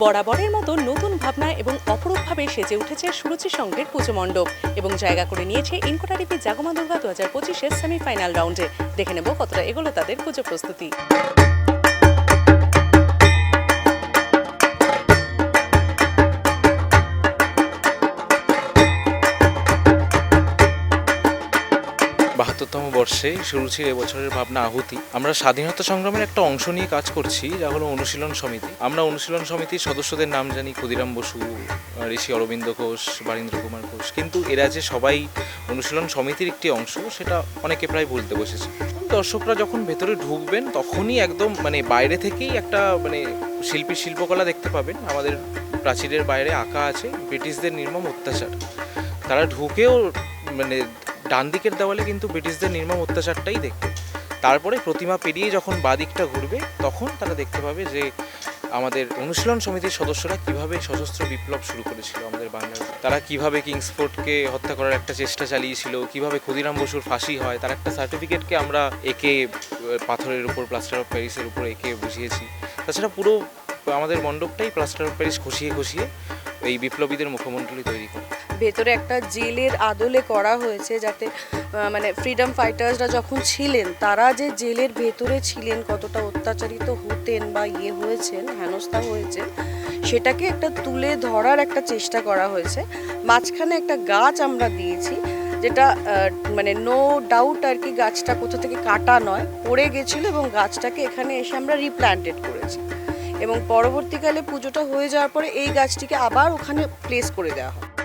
বরাবরের মতো নতুন ভাবনা এবং অপরূপভাবে সেজে উঠেছে সুরুচি সংঘের পুজো মণ্ডপ এবং জায়গা করে নিয়েছে ইনকোটা টিভি জাগমা দুর্গা দু হাজার পঁচিশের সেমিফাইনাল রাউন্ডে দেখে নেব কতটা এগোলো তাদের পুজো প্রস্তুতি। বাহাত্তরতম বর্ষে সুরুচির এবছরের ভাবনা আহুতি। আমরা স্বাধীনতা সংগ্রামের একটা অংশ নিয়ে কাজ করছি, যা হলো অনুশীলন সমিতি। আমরা অনুশীলন সমিতির সদস্যদের নাম জানি ক্ষুদিরাম বসু ঋষি অরবিন্দ ঘোষ, বারীন্দ্র কুমার ঘোষ। কিন্তু এরা যে সবাই অনুশীলন সমিতির একটি অংশ, সেটা অনেকে প্রায় বলতে বসেছে। দর্শকরা যখন ভেতরে ঢুকবেন, তখনই একদম মানে বাইরে থেকেই একটা মানে শিল্পীর শিল্পকলা দেখতে পাবেন। আমাদের প্রাচীরের বাইরে আঁকা আছে ব্রিটিশদের নির্মম অত্যাচার। তারা ঢুকেও মানে ডান দিকের দেওয়ালে কিন্তু ব্রিটিশদের নির্মম অত্যাচারটাই দেখবে তারপরে প্রতিমা পেরিয়ে যখন বাদিকটা ঘুরবে, তখন তারা দেখতে পাবে যে আমাদের অনুশীলন সমিতির সদস্যরা কীভাবে সশস্ত্র বিপ্লব শুরু করেছিল আমাদের বাংলায় তারা কীভাবে কিংসফোর্ডকে হত্যা করার একটা চেষ্টা চালিয়েছিল, কীভাবে ক্ষুদিরাম বসুর ফাঁসি হয়, তার একটা সার্টিফিকেটকে আমরা একে পাথরের উপর প্লাস্টার অফ প্যারিসের উপর একে বুঝিয়েছি তাছাড়া পুরো আমাদের মণ্ডপটাই প্লাস্টার অফ প্যারিস খসিয়ে খসিয়ে এই বিপ্লবীদের মুখমণ্ডলী তৈরি করে ভেতরে একটা জেলের আদলে করা হয়েছে যাতে মানে ফ্রিডম ফাইটার্সরা যখন ছিলেন, তারা যে জেলের ভেতরে ছিলেন, কতটা অত্যাচারিত হতেন বা ইয়ে হয়েছেন, হেনস্থা হয়েছেন, সেটাকে একটা তুলে ধরার একটা চেষ্টা করা হয়েছে। মাঝখানে একটা গাছ আমরা দিয়েছি, যেটা মানে নো ডাউট আর কি গাছটা কোথা থেকে কাটা নয়, পড়ে গেছিল এবং গাছটাকে এখানে এসে আমরা রিপ্ল্যান্টেড করেছি। এবং পরবর্তীকালে পুজোটা হয়ে যাওয়ার পরে এই গাছটিকে আবার ওখানে প্লেস করে দেওয়া হয়।